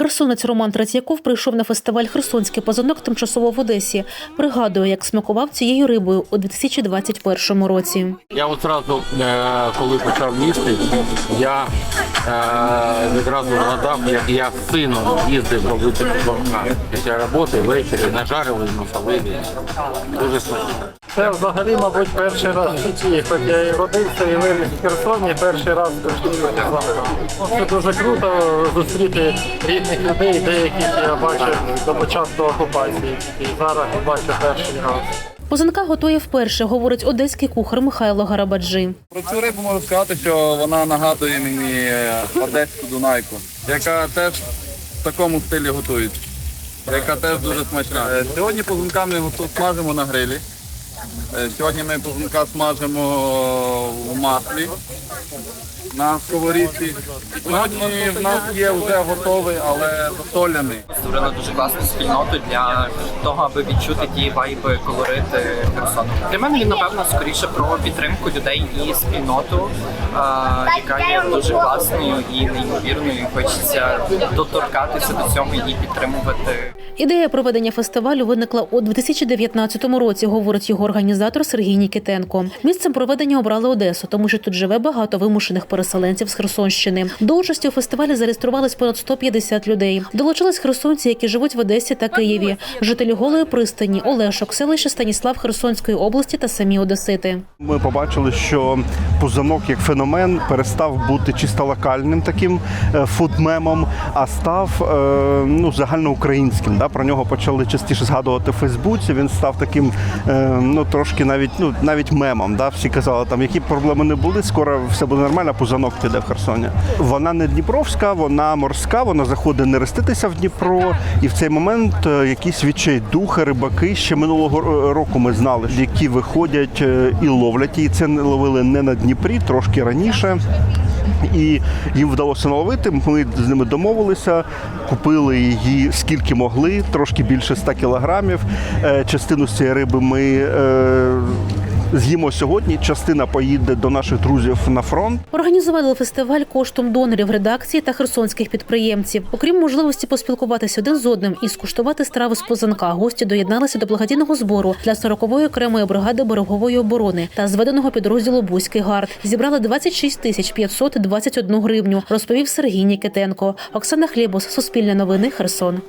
Херсонець Роман Третьяков прийшов на фестиваль Херсонський позонок тимчасово в Одесі. Пригадує, як смакував цією рибою у 2021 році. Я от зразу, е, коли почав їсти, я е, відразу згадав, як я з сином їздив робити. Після роботи ввечері нажарили, насолили. Дуже смачно. Це взагалі, мабуть, перший раз в житті. Хоч я і родився і виріс в Херсоні, перший раз коштую замка. Ну, Це дуже круто зустріти рідних людей, деяких я бачив до початку окупації. І зараз бачу перший раз. Позанка готує вперше, говорить одеський кухар Михайло Гарабаджи. Про цю рибу можу сказати, що вона нагадує мені е, одеську дунайку, яка теж в такому стилі готують, яка теж дуже смачна. Е, Сьогодні позунка ми смажимо на грилі. Е, Сьогодні ми позунка смажимо в маслі на сковорідці. Сьогодні в нас є вже готовий, але засоляний. створила дуже класну спільноту для того, аби відчути ті вайби, колорити Херсону. Для мене він напевно скоріше про підтримку людей і спільноту, а, яка є дуже класною і неймовірною. Хочеться доторкатися до цього і підтримувати. Ідея проведення фестивалю виникла у 2019 році, говорить його організатор Сергій Нікітенко. Місцем проведення обрали Одесу, тому що тут живе багато вимушених переселенців з Херсонщини. До участі у фестивалі зареєструвались понад 150 людей. Долучились херсонці, які живуть в Одесі та Києві, жителі Голої пристані, Олешок, селище Станіслав Херсонської області та самі Одесити. Ми побачили, що пузанок як феномен перестав бути чисто локальним таким е, фудмемом, а став е, ну, загальноукраїнським. Да? Про нього почали частіше згадувати в Фейсбуці. Він став таким е, ну, трошки навіть, ну, навіть мемом. Да? Всі казали, там, які б проблеми не були, скоро все буде нормально, пузанок піде в Херсоні. Вона не Дніпровська, вона морська, вона заходить не реститися в Дніпро. І в цей момент е, якісь відчайдухи, рибаки ще минулого року ми знали, які виходять е, і ловлять її. Це не ловили не на Дніпрі, трошки раніше. І їм вдалося наловити. Ми з ними домовилися, купили її скільки могли, трошки більше 100 кілограмів. Е, Частину з цієї риби ми е, з'їмо сьогодні. Частина поїде до наших друзів на фронт. Організували фестиваль коштом донорів редакції та херсонських підприємців. Окрім можливості поспілкуватися один з одним і скуштувати страви з позанка, гості доєдналися до благодійного збору для 40-ї окремої бригади берегової оборони та зведеного підрозділу Бузький гард. Зібрали 26 тисяч 521 гривню. Розповів Сергій Нікітенко. Оксана Хлібус, Суспільне новини, Херсон.